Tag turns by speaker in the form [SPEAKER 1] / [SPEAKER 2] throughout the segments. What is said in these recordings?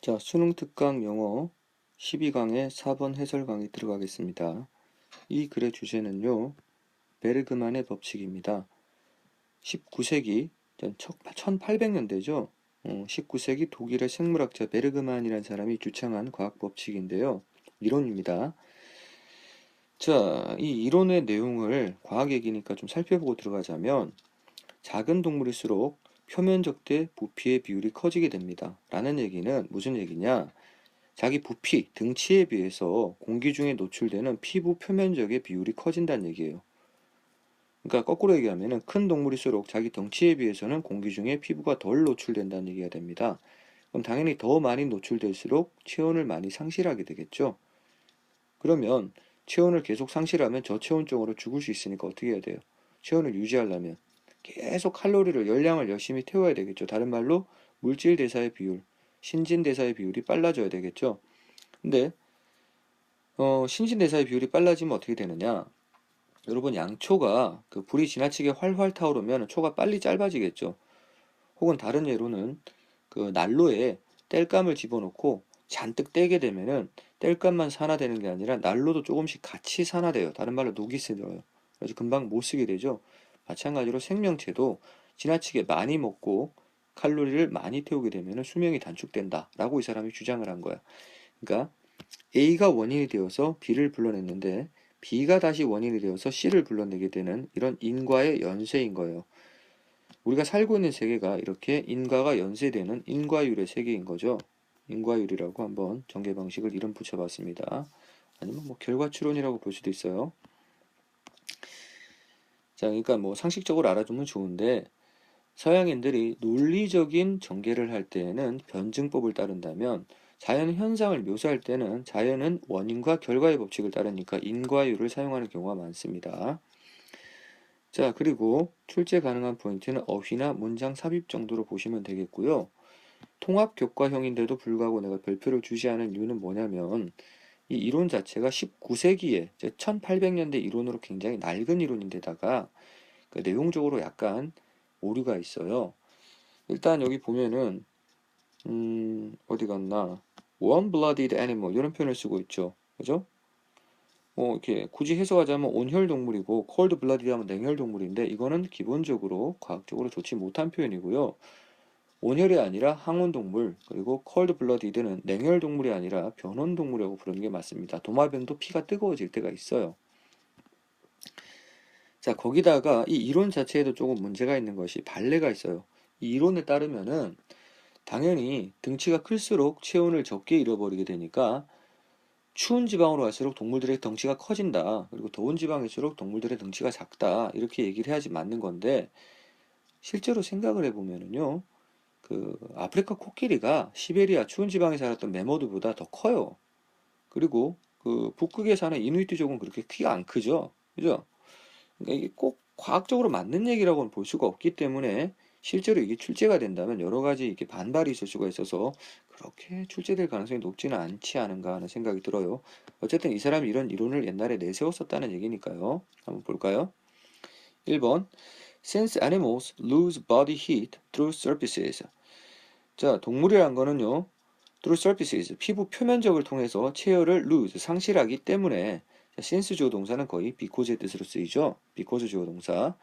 [SPEAKER 1] 자, 수능 특강 영어 12강의 4번 해설 강의 들어가겠습니다. 이 글의 주제는요, 베르그만의 법칙입니다. 19세기, 1800년대죠. 19세기 어, 독일의 생물학자 베르그만이라는 사람이 주창한 과학 법칙인데요. 이론입니다. 자, 이 이론의 내용을 과학 얘기니까 좀 살펴보고 들어가자면, 작은 동물일수록 표면적 대 부피의 비율이 커지게 됩니다. 라는 얘기는 무슨 얘기냐? 자기 부피, 등치에 비해서 공기 중에 노출되는 피부 표면적의 비율이 커진다는 얘기예요. 그러니까 거꾸로 얘기하면 큰 동물일수록 자기 덩치에 비해서는 공기 중에 피부가 덜 노출된다는 얘기가 됩니다. 그럼 당연히 더 많이 노출될수록 체온을 많이 상실하게 되겠죠. 그러면 체온을 계속 상실하면 저체온증으로 죽을 수 있으니까 어떻게 해야 돼요? 체온을 유지하려면 계속 칼로리를 열량을 열심히 태워야 되겠죠. 다른 말로 물질 대사의 비율, 신진 대사의 비율이 빨라져야 되겠죠. 근데 어, 신진 대사의 비율이 빨라지면 어떻게 되느냐? 여러분 양초가 그 불이 지나치게 활활 타오르면 초가 빨리 짧아지겠죠. 혹은 다른 예로는 그 난로에 땔감을 집어넣고 잔뜩 떼게 되면은 땔감만 산화되는 게 아니라 난로도 조금씩 같이 산화돼요. 다른 말로 녹이 슬어요. 그래서 금방 못 쓰게 되죠. 마찬가지로 생명체도 지나치게 많이 먹고 칼로리를 많이 태우게 되면 수명이 단축된다 라고 이 사람이 주장을 한 거야. 그러니까 A가 원인이 되어서 B를 불러냈는데 B가 다시 원인이 되어서 C를 불러내게 되는 이런 인과의 연쇄인 거예요. 우리가 살고 있는 세계가 이렇게 인과가 연쇄되는 인과율의 세계인 거죠. 인과율이라고 한번 전개 방식을 이름 붙여봤습니다. 아니면 뭐 결과추론이라고 볼 수도 있어요. 자, 그러니까 뭐 상식적으로 알아두면 좋은데 서양인들이 논리적인 전개를 할 때에는 변증법을 따른다면 자연 현상을 묘사할 때는 자연은 원인과 결과의 법칙을 따르니까 인과율을 사용하는 경우가 많습니다. 자, 그리고 출제 가능한 포인트는 어휘나 문장 삽입 정도로 보시면 되겠고요. 통합 교과형인데도 불구하고 내가 별표를 주지 않은 이유는 뭐냐면 이 이론 자체가 19세기에 1800년대 이론으로 굉장히 낡은 이론인데다가 그 내용적으로 약간 오류가 있어요. 일단 여기 보면은 음, 어디 갔나? warm-blooded animal 이런 표현을 쓰고 있죠. 그죠? 뭐 이렇게 굳이 해석하자면 온혈 동물이고 cold-blooded 하면 냉혈 동물인데 이거는 기본적으로 과학적으로 좋지 못한 표현이고요. 온혈이 아니라 항온 동물 그리고 콜드 블러디드는 냉혈 동물이 아니라 변온 동물이라고 부르는 게 맞습니다. 도마뱀도 피가 뜨거워질 때가 있어요. 자 거기다가 이 이론 자체에도 조금 문제가 있는 것이 발레가 있어요. 이 이론에 따르면은 당연히 등치가 클수록 체온을 적게 잃어버리게 되니까 추운 지방으로 갈수록 동물들의 덩치가 커진다. 그리고 더운 지방일수록 동물들의 덩치가 작다. 이렇게 얘기를 해야지 맞는 건데 실제로 생각을 해보면은요. 그 아프리카 코끼리가 시베리아 추운 지방에 살았던 메모드보다 더 커요. 그리고 그 북극에 사는 이누이트족은 그렇게 키가 안 크죠. 그죠? 그러니까 이게 꼭 과학적으로 맞는 얘기라고는 볼 수가 없기 때문에 실제로 이게 출제가 된다면 여러 가지 이렇게 반발이 있을 수가 있어서 그렇게 출제될 가능성이 높지는 않지 않은가 하는 생각이 들어요. 어쨌든 이 사람이 이런 이론을 옛날에 내세웠었다는 얘기니까요. 한번 볼까요? 1번 Since animals lose body heat through surfaces 자, 동물이란 거는요. through surfaces, 피부 표면적을 통해서 체열을 lose, 상실하기 때문에 자, since 주어 동사는 거의 because의 뜻으로 쓰이죠. because 주어 동사.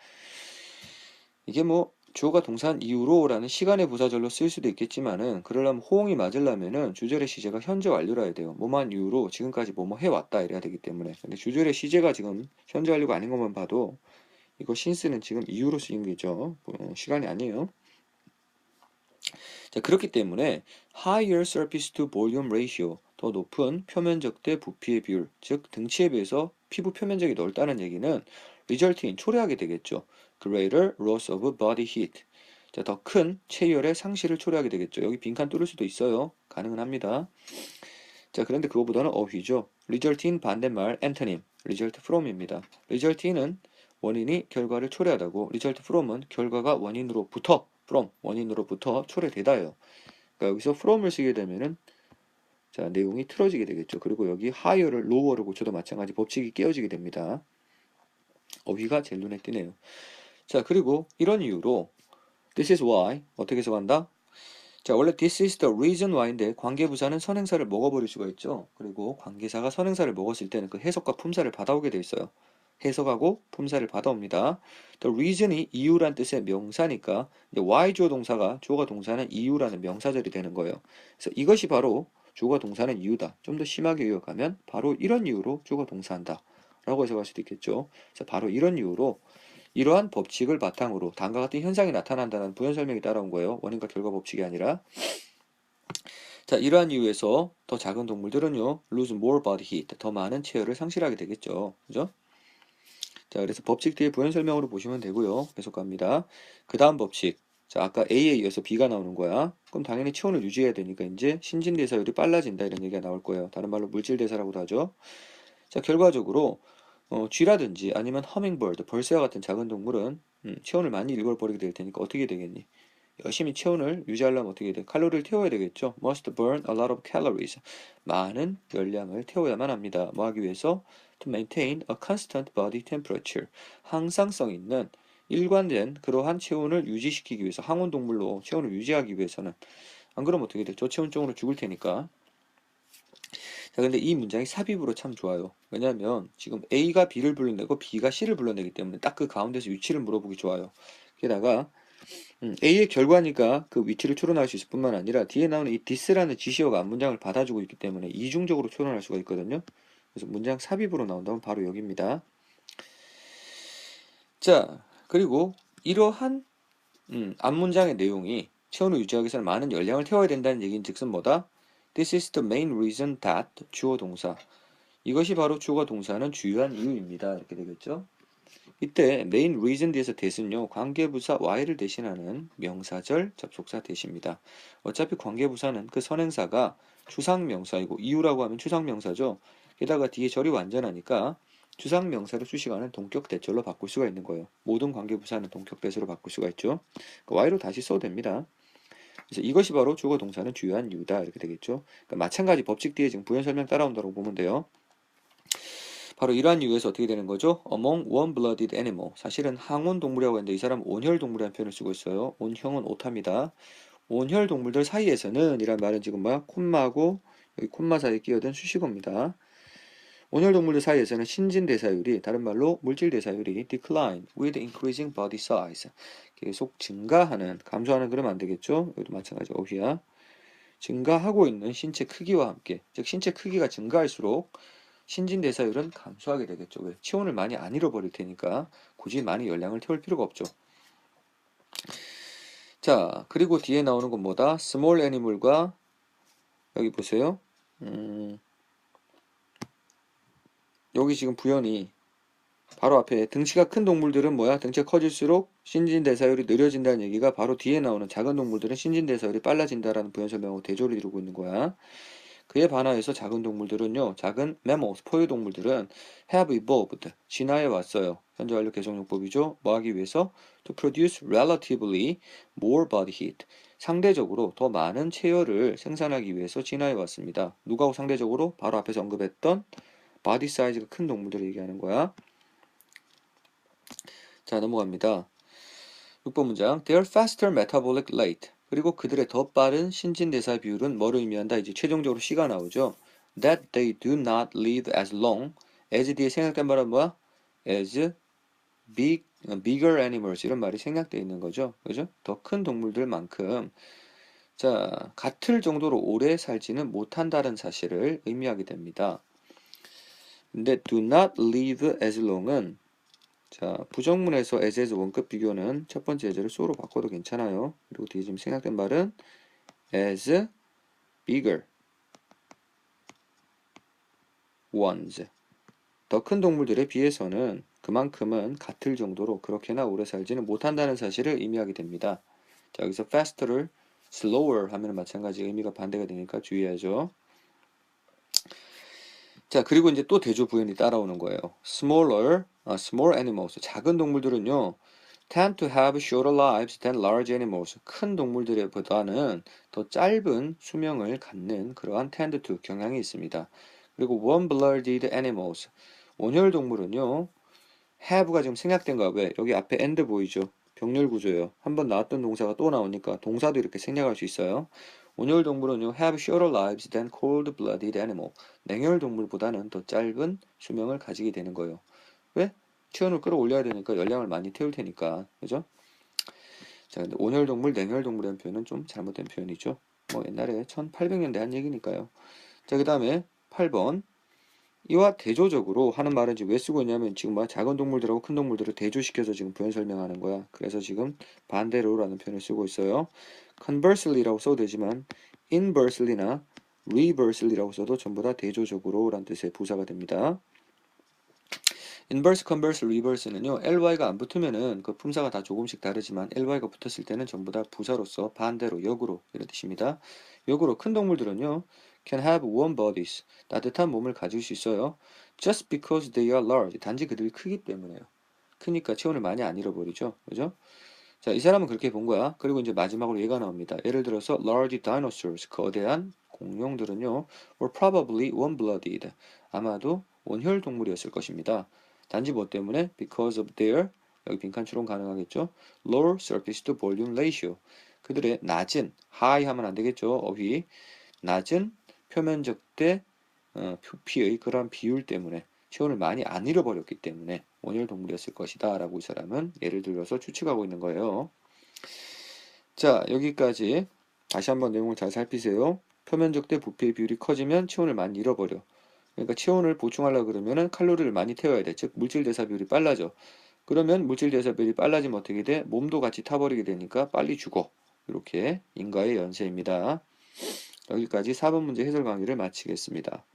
[SPEAKER 1] 이게 뭐 주어가 동사한 이후로라는 시간의 부사절로 쓸 수도 있겠지만은 그러려면 호응이 맞으려면은 주절의 시제가 현재 완료라 해야 돼요. 뭐만 이후로 지금까지 뭐뭐 해왔다 이래야 되기 때문에 근데 주절의 시제가 지금 현재 완료가 아닌 것만 봐도 이거 신스는 지금 이후로 쓰인 게죠. 어, 시간이 아니에요. 자, 그렇기 때문에 higher surface to volume ratio 더 높은 표면적 대 부피의 비율, 즉 등치에 비해서 피부 표면적이 넓다는 얘기는 result인 초래하게 되겠죠. greater loss of body heat. 자, 더 큰 체열의 상실을 초래하게 되겠죠. 여기 빈칸 뚫을 수도 있어요. 가능은 합니다. 자, 그런데 그거보다는 어휘죠. result인 반대말 antonym, result from입니다. result인은 원인이 결과를 초래하다고, result from은 결과가 원인으로부터 from 원인으로부터 초래되다요. 그러니까 여기서 from을 쓰게 되면은 자 내용이 틀어지게 되겠죠. 그리고 여기 higher를 lower로 고쳐도 마찬가지 법칙이 깨어지게 됩니다. 어휘가 제일 눈에 띄네요. 자 그리고 이런 이유로 this is why 어떻게 해석한다? 자, 원래 this is the reason why인데 관계부사는 선행사를 먹어버릴 수가 있죠. 그리고 관계사가 선행사를 먹었을 때는 그 해석과 품사를 받아오게 돼 있어요. 해석하고 품사를 받아옵니다. The reason이 이유란 뜻의 명사니까 이제 why 주어 동사가 주어가 동사는 이유라는 명사절이 되는 거예요. 그래서 이것이 바로 주어가 동사는 이유다. 좀 더 심하게 요약하면 바로 이런 이유로 주어가 동사한다. 라고 해석할 수도 있겠죠. 그래서 바로 이런 이유로 이러한 법칙을 바탕으로 다음과 같은 현상이 나타난다는 부연 설명이 따라온 거예요. 원인과 결과 법칙이 아니라. 자, 이러한 이유에서 더 작은 동물들은요, lose more body heat, 더 많은 체열을 상실하게 되겠죠. 그죠? 자, 그래서 법칙 뒤에 부연 설명으로 보시면 되고요. 계속 갑니다. 그 다음 법칙. 자, 아까 A에 이어서 B가 나오는 거야. 그럼 당연히 체온을 유지해야 되니까 이제 신진대사율이 빨라진다 이런 얘기가 나올 거예요. 다른 말로 물질대사라고도 하죠. 자, 결과적으로 어, 쥐라든지 아니면 허밍버드, 벌새와 같은 작은 동물은 음, 체온을 많이 잃어버리게 될 테니까 어떻게 되겠니? 열심히 체온을 유지하려면 어떻게 돼? 칼로리를 태워야 되겠죠. Must burn a lot of calories. 많은 열량을 태워야만 합니다. 뭐 하기 위해서? To maintain a constant body temperature. 항상성 있는 일관된 그러한 체온을 유지시키기 위해서 항온 동물로 체온을 유지하기 위해서는 안 그러면 어떻게 돼? 저체온증으로 죽을 테니까. 자, 근데 이 문장이 삽입으로 참 좋아요. 왜냐하면 지금 A가 B를 불러내고 B가 C를 불러내기 때문에 딱 그 가운데서 위치를 물어보기 좋아요. 게다가 음, A의 결과니까 그 위치를 추론할 수 있을 뿐만 아니라 뒤에 나오는 이 this라는 지시어가 앞문장을 받아주고 있기 때문에 이중적으로 추론할 수가 있거든요. 그래서 문장 삽입으로 나온다면 바로 여기입니다. 자, 그리고 이러한 음, 앞문장의 내용이 체온을 유지하기 위해서는 많은 열량을 태워야 된다는 얘기인 즉슨 뭐다? This is the main reason that 주어 동사. 이것이 바로 주어가 동사는 주요한 이유입니다. 이렇게 되겠죠. 이때 main reason 뒤에서 대신요 관계부사 y를 대신하는 명사절 접속사 대시입니다. 어차피 관계부사는 그 선행사가 추상명사이고 이유라고 하면 추상명사죠. 게다가 뒤에 절이 완전하니까 추상명사를 수식하는 동격 대절로 바꿀 수가 있는 거예요. 모든 관계부사는 동격 대절로 바꿀 수가 있죠. y로 다시 써도 됩니다. 그래서 이것이 바로 주어 동사는 주요한 이유다 이렇게 되겠죠. 그러니까 마찬가지 법칙 뒤에 지금 부연 설명 따라온다고 보면 돼요. 바로 이러한 이유에서 어떻게 되는 거죠? Among one-blooded animal. 사실은 항온 동물이라고 했는데 이 사람 은 온혈 동물이라는 표현을 쓰고 있어요. 온형은 오타입니다. 온혈 동물들 사이에서는 이란 말은 지금 뭐야? 콤마하고 여기 콤마 사이에 끼어든 수식어입니다. 온혈 동물들 사이에서는 신진 대사율이 다른 말로 물질 대사율이 decline with increasing body size 계속 증가하는 감소하는 그러면 안 되겠죠? 여기도 마찬가지 어휘야. 증가하고 있는 신체 크기와 함께 즉 신체 크기가 증가할수록 신진 대사율은 감소하게 되겠죠. 왜? 체온을 많이 안 잃어버릴 테니까 굳이 많이 열량을 태울 필요가 없죠. 자, 그리고 뒤에 나오는 건 뭐다? small animal과 여기 보세요. 음, 여기 지금 부연이 바로 앞에 등치가 큰 동물들은 뭐야? 등치가 커질수록 신진대사율이 느려진다는 얘기가 바로 뒤에 나오는 작은 동물들은 신진대사율이 빨라진다라는 부연 설명하고 대조를 이루고 있는 거야. 그에 반하여서 작은 동물들은요, 작은 mammals, 포유동물들은 have evolved, 진화해 왔어요. 현재 완료 개성용법이죠. 뭐 하기 위해서? to produce relatively more body heat. 상대적으로 더 많은 체열을 생산하기 위해서 진화해 왔습니다. 누가고 상대적으로? 바로 앞에서 언급했던 바디 사이즈가 큰 동물들을 얘기하는 거야. 자, 넘어갑니다. 6번 문장. They are faster metabolic rate. 그리고 그들의 더 빠른 신진대사 비율은 뭐를 의미한다? 이제 최종적으로 C가 나오죠. That they do not live as long. as 뒤에 생략된 말은 뭐야? as big, bigger animals 이런 말이 생략되어 있는 거죠. 그죠? 더 큰 동물들만큼 자, 같을 정도로 오래 살지는 못한다는 사실을 의미하게 됩니다. 근데 do not live as long은 자, 부정문에서 as에서 원급 비교는 첫 번째 예제를 so로 바꿔도 괜찮아요. 그리고 뒤에 지금 생략된 말은 as bigger ones. 더 큰 동물들에 비해서는 그만큼은 같을 정도로 그렇게나 오래 살지는 못한다는 사실을 의미하게 됩니다. 자, 여기서 faster를 slower 하면 마찬가지 의미가 반대가 되니까 주의하죠. 자, 그리고 이제 또 대조 부연이 따라오는 거예요. smaller, uh, small animals. 작은 동물들은요, tend to have shorter lives than large animals. 큰 동물들보다는 더 짧은 수명을 갖는 그러한 tend to 경향이 있습니다. 그리고 warm-blooded animals. 온혈 동물은요, have가 지금 생략된 거야. 왜? 여기 앞에 and 보이죠? 병렬 구조예요. 한번 나왔던 동사가 또 나오니까 동사도 이렇게 생략할 수 있어요. 온열 동물은요, have shorter lives than cold-blooded animal. 냉혈 동물보다는 더 짧은 수명을 가지게 되는 거예요. 왜? 체온을 끌어올려야 되니까 열량을 많이 태울 테니까. 그죠? 자, 근데 온열 동물, 냉혈 동물이라는 표현은 좀 잘못된 표현이죠. 뭐 옛날에 1800년대 한 얘기니까요. 자, 그 다음에 8번. 이와 대조적으로 하는 말은 지금 왜 쓰고 있냐면 지금 뭐 작은 동물들하고 큰 동물들을 대조시켜서 지금 표현 설명하는 거야. 그래서 지금 반대로라는 표현을 쓰고 있어요. conversely라고 써도 되지만 inversely나 reversely라고 써도 전부 다 대조적으로라는 뜻의 부사가 됩니다. Inverse, converse, reverse는요. ly가 안 붙으면은 그 품사가 다 조금씩 다르지만 ly가 붙었을 때는 전부 다 부사로서 반대로 역으로 이런 뜻입니다. 역으로 큰 동물들은요. can have warm bodies. 따뜻한 몸을 가질 수 있어요. just because they are large. 단지 그들이 크기 때문에요. 크니까 체온을 많이 안 잃어버리죠. 그죠? 자, 이 사람은 그렇게 본 거야. 그리고 이제 마지막으로 얘가 나옵니다. 예를 들어서 large dinosaurs, 거대한 공룡들은요, were probably warm-blooded. 아마도 온혈 동물이었을 것입니다. 단지 뭐 때문에? because of their 여기 빈칸 추론 가능하겠죠. lower surface to volume ratio. 그들의 낮은 high 하면 안 되겠죠. 어휘 낮은 표면적 대 어, 표피의 그러한 비율 때문에 체온을 많이 안 잃어버렸기 때문에 온열 동물이었을 것이다 라고 이 사람은 예를 들어서 추측하고 있는 거예요. 자 여기까지 다시 한번 내용을 잘 살피세요. 표면적 대 부피의 비율이 커지면 체온을 많이 잃어버려. 그러니까 체온을 보충하려고 그러면은 칼로리를 많이 태워야 돼. 즉 물질 대사 비율이 빨라져. 그러면 물질 대사 비율이 빨라지면 어떻게 돼? 몸도 같이 타버리게 되니까 빨리 죽어. 이렇게 인과의 연쇄입니다. 여기까지 4번 문제 해설 강의를 마치겠습니다.